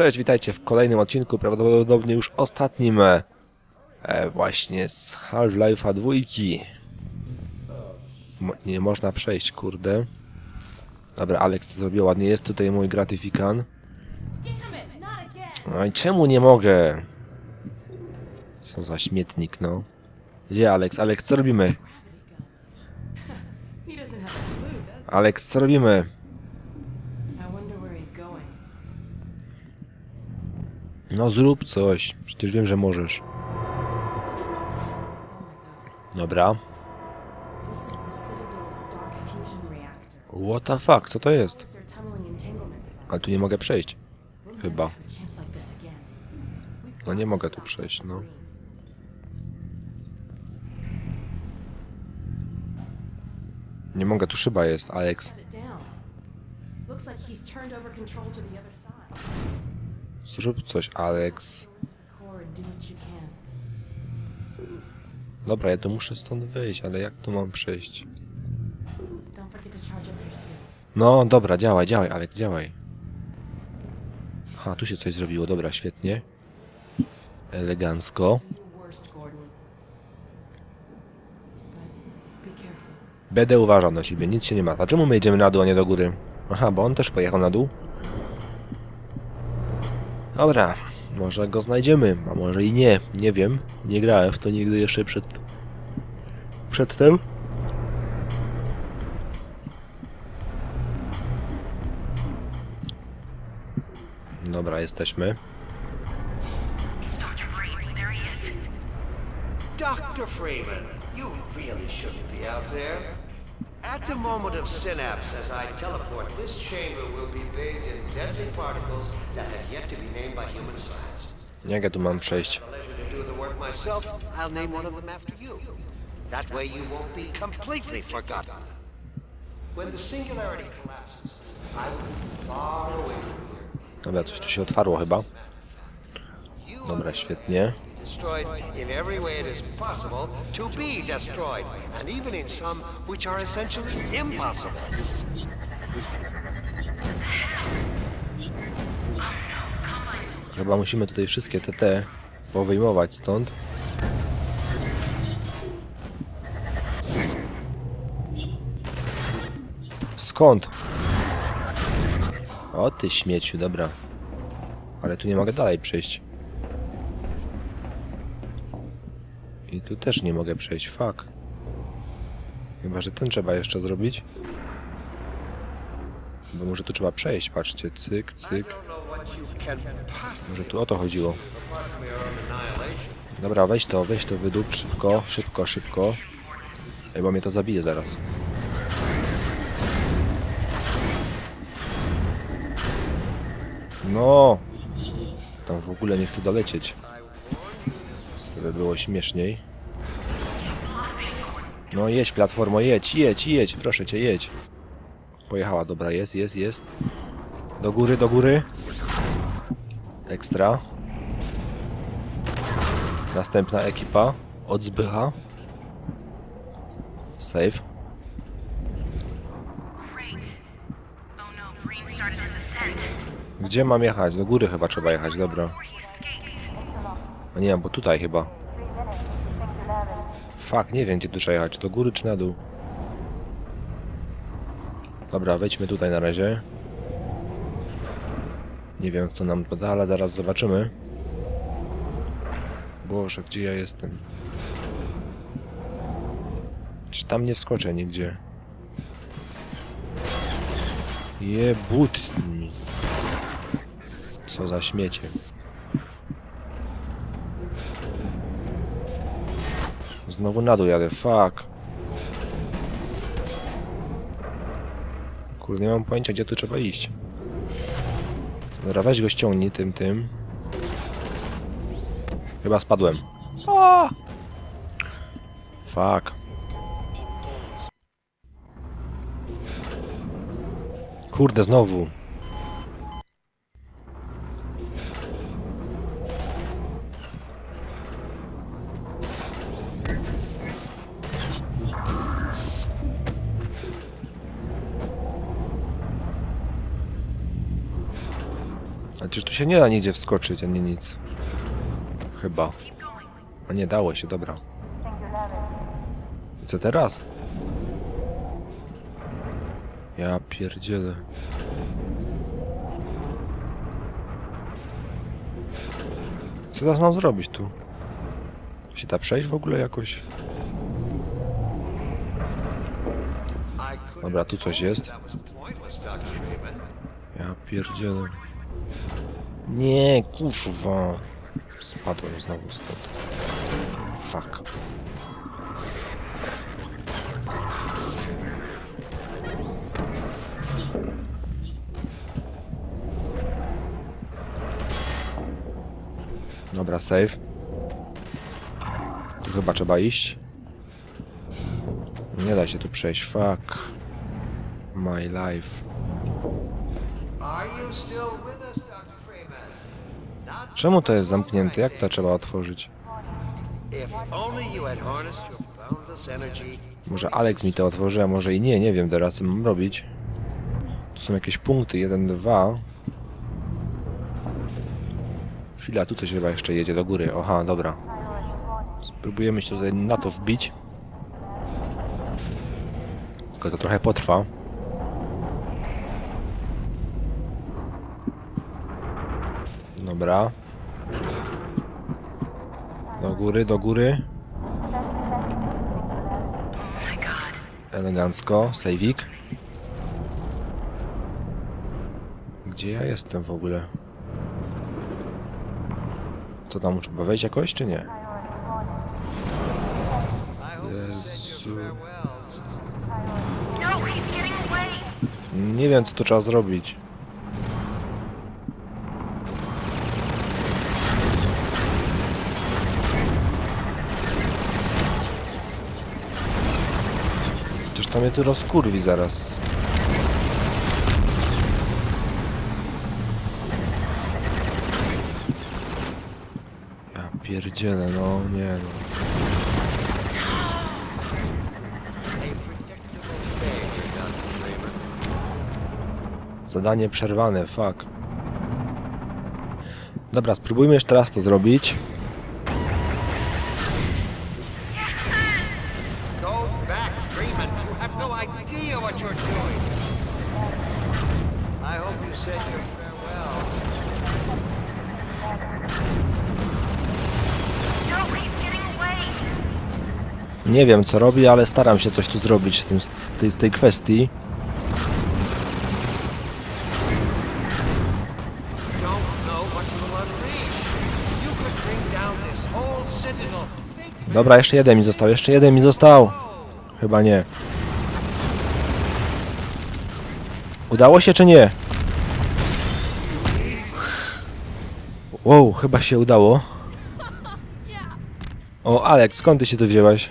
Cześć, witajcie w kolejnym odcinku, prawdopodobnie już ostatnim e, właśnie z Half-Life'a dwójki. Mo nie można przejść, kurde. Dobra, Alex to zrobił ładnie, jest tutaj mój gratyfikan. No i czemu nie mogę? Co za śmietnik, no. Gdzie Alex? Alex, co robimy? Alex, co robimy? No zrób coś, przecież wiem, że możesz. Dobra. What the fuck, co to jest? Ale tu nie mogę przejść. Chyba. No nie mogę tu przejść, no. Nie mogę, tu szyba jest, Alex. Zrób coś, Alex. Dobra, ja tu muszę stąd wyjść, ale jak tu mam przejść? No, dobra, działaj, działaj, Alex, działaj. Ha, tu się coś zrobiło, dobra, świetnie. Elegancko. Będę uważał na siebie, nic się nie ma. A czemu my jedziemy na dół, a nie do góry? Aha, bo on też pojechał na dół. Dobra, może go znajdziemy, a może i nie, nie wiem. Nie grałem w to nigdy jeszcze przed... Przedtem. Dobra, jesteśmy. Dr. Freeman, you really shouldn't be out there. At the moment of synapse, as I teleport, this chamber will be bathed in deadly particles that have yet to be named by human science. Jak ja tu mam przejść? Myself, I'll name one of them after you. That way you won't be completely forgotten. When the singularity collapses, I will be far away from here. Dobra, coś tu się otwarło chyba. Dobra, świetnie. Destroyed in every way it is possible to be destroyed, and even in some which are essentially impossible. Chyba musimy tutaj wszystkie TT powyjmować stąd. Skąd? O ty śmieciu, dobra. Ale tu nie mogę dalej przejść. I tu też nie mogę przejść, fuck. Chyba, że ten trzeba jeszcze zrobić. Bo może tu trzeba przejść, patrzcie, cyk, cyk. Może tu o to chodziło. Dobra, weź to, weź to wydób szybko, szybko, szybko. Ej, bo mnie to zabije zaraz. No! Tam w ogóle nie chcę dolecieć. Żeby było śmieszniej. No jedź platformo, jedź, jedź, jedź, proszę cię, jedź. Pojechała, dobra, jest, jest, jest. Do góry, do góry. Ekstra. Następna ekipa od Zbycha. Save. Gdzie mam jechać? Do góry chyba trzeba jechać, dobra. A nie, bo tutaj chyba. Fuck, nie wiem gdzie tu trzeba jechać, czy do góry czy na dół. Dobra, wejdźmy tutaj na razie. Nie wiem co nam to da, ale zaraz zobaczymy. Boże, gdzie ja jestem? Czy tam nie wskoczę nigdzie? Jebut mi. Co za śmiecie. Znowu na dół jadę, fuck. Kurde, nie mam pojęcia gdzie tu trzeba iść. Dobra, weź go ściągnij tym, tym. Chyba spadłem. A! Fuck. Kurde, znowu. Przecież tu się nie da nigdzie wskoczyć, ani nic. Chyba. A nie dało się, dobra. I co teraz? Ja pierdzielę. Co teraz mam zrobić tu? Się da przejść w ogóle jakoś? Dobra, tu coś jest. Ja pierdzielę. Nie, kurwa. Spadłem znowu stąd. Fuck. Dobra, save. Tu chyba trzeba iść. Nie da się tu przejść, fuck. My life. Are you still with us, Czemu to jest zamknięte? Jak to trzeba otworzyć? Może Alex mi to otworzy, a może i nie, nie wiem teraz co mam robić. Tu są jakieś punkty, 1, 2. Chwila, tu coś chyba jeszcze jedzie do góry. Aha, dobra. Spróbujemy się tutaj na to wbić. Tylko to trochę potrwa. Dobra. Do góry, do góry. Elegancko, sejwik. Gdzie ja jestem w ogóle? Co tam, trzeba wejść jakoś, czy nie? Away. Nie wiem, co tu trzeba zrobić. To mnie tu rozkurwi zaraz. Ja pierdzielę, no nie no. Zadanie przerwane, fuck. Dobra, spróbujmy jeszcze raz to zrobić. Nie wiem co robię, ale staram się coś tu zrobić z, tym, z, tej, z tej kwestii. Dobra, jeszcze jeden mi został, jeszcze jeden mi został. Chyba nie. Udało się czy nie? Wow, chyba się udało. O, Alex, skąd ty się tu wzięłaś?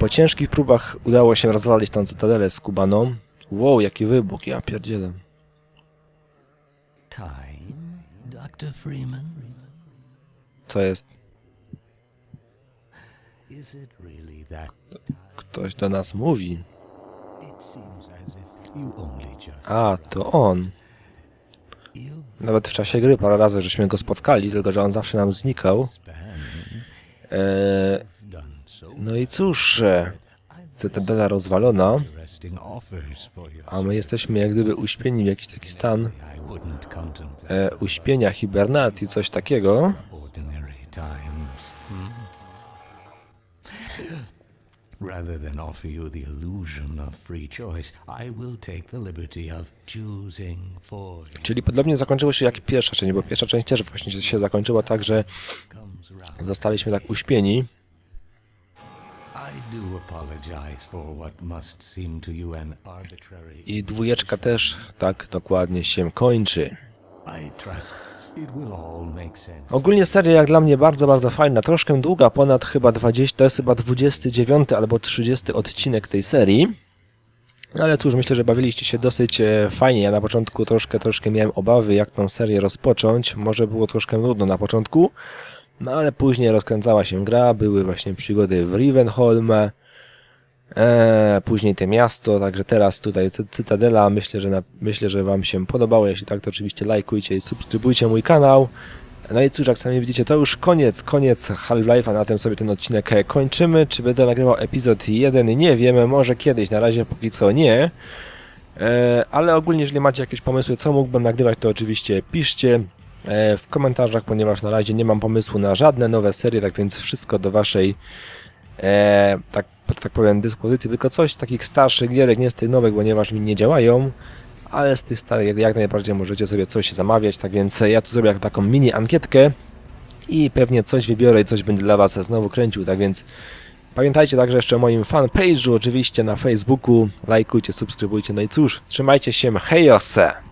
Po ciężkich próbach udało się rozwalić tą cytadelę z Kubaną. Wow, jaki wybuch, ja pierdzielę. Time, Dr. Freeman? Co jest? Is it really that Ktoś do nas mówi. It seems as if you only just A, to on. Nawet w czasie gry parę razy żeśmy go spotkali, tylko że on zawsze nam znikał. span Eee, no i cóż, cytadela rozwalona, a my jesteśmy jak gdyby uśpieni w jakiś taki stan e, uśpienia, hibernacji, coś takiego. Rather than offer you the illusion of free choice, I will take the liberty of choosing for you. Czyli podobnie zakończyło się jak pierwsza część, bo pierwsza część też właśnie się zakończyła tak, że zostaliśmy tak uśpieni. I dwójeczka też tak dokładnie się kończy. Ogólnie seria jak dla mnie bardzo, bardzo fajna, troszkę długa, ponad chyba 20, to jest chyba 29 albo 30 odcinek tej serii. No ale cóż, myślę, że bawiliście się dosyć e, fajnie. Ja na początku troszkę, troszkę miałem obawy, jak tą serię rozpocząć. Może było troszkę nudno na początku, no ale później rozkręcała się gra, były właśnie przygody w Rivenholm. e, później te miasto, także teraz tutaj Cy- Cytadela. Myślę, że na, myślę, że Wam się podobało. Jeśli tak, to oczywiście lajkujcie i subskrybujcie mój kanał. No i cóż, jak sami widzicie, to już koniec, koniec Half-Life'a, na tym sobie ten odcinek e, kończymy. Czy będę nagrywał epizod 1? Nie wiemy, może kiedyś, na razie póki co nie. E, ale ogólnie, jeżeli macie jakieś pomysły, co mógłbym nagrywać, to oczywiście piszcie w komentarzach, ponieważ na razie nie mam pomysłu na żadne nowe serie, tak więc wszystko do waszej, e, tak, tak powiem, dyspozycji, tylko coś z takich starszych gierek, nie z tych nowych, ponieważ mi nie działają, ale z tych starych jak najbardziej możecie sobie coś zamawiać, tak więc ja tu zrobię taką mini ankietkę i pewnie coś wybiorę i coś będzie dla was znowu kręcił, tak więc Pamiętajcie także jeszcze o moim fanpage'u, oczywiście na Facebooku. Lajkujcie, subskrybujcie. No i cóż, trzymajcie się, hejose!